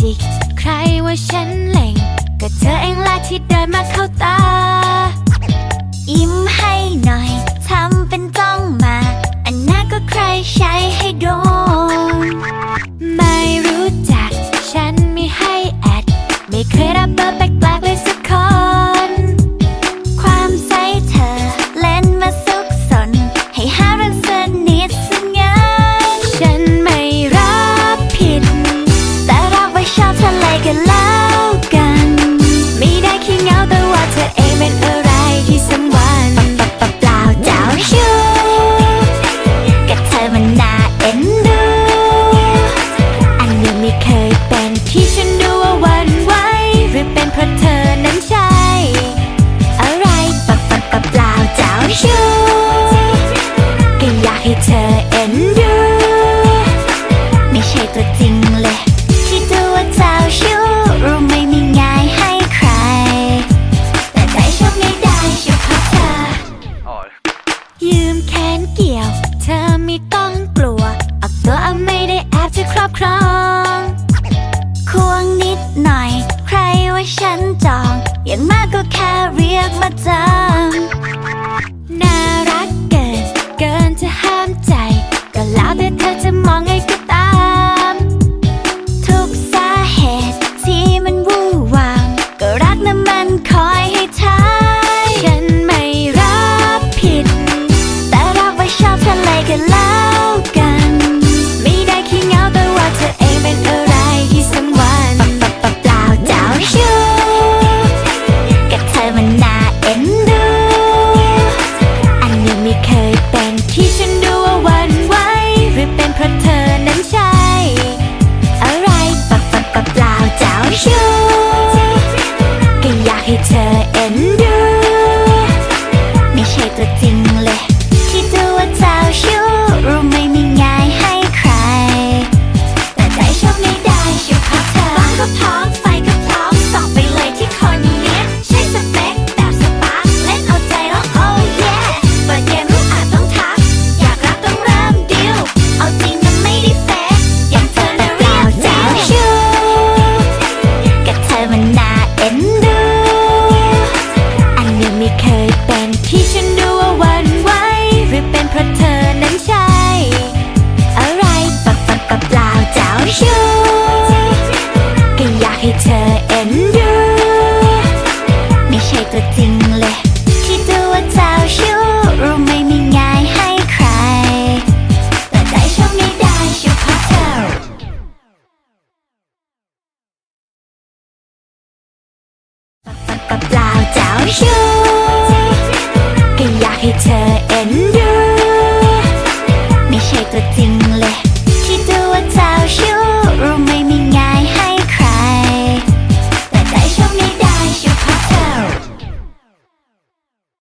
จิก ใครว่าฉันเล่ง ก็เธอเองละที่เดินมาเข้าตา อบครอง ควงนิดหน่อย ใครว่าฉันจอง อย่างมากก็แค่เรียกมาจำน่ารักเกิน เกินจะห้ามใจ ก็แล้วแต่เธอจะมองไงก็ตาม ทุกสาเหตุที่มันวู่วามก็รักนะมันคอยให้ทายฉันไม่รับผิด แต่รักว่าชอบเธอเลยกันแล้ว ที่ฉันดูวันไหวหรือเป็นเพราะเธอนั้นใช่ อะไรปัปัปัเปล่าเจ้าชู้ก็อยากให้เธอเอ็นดู ไม่ใช่ตัวจริงเลย Lao?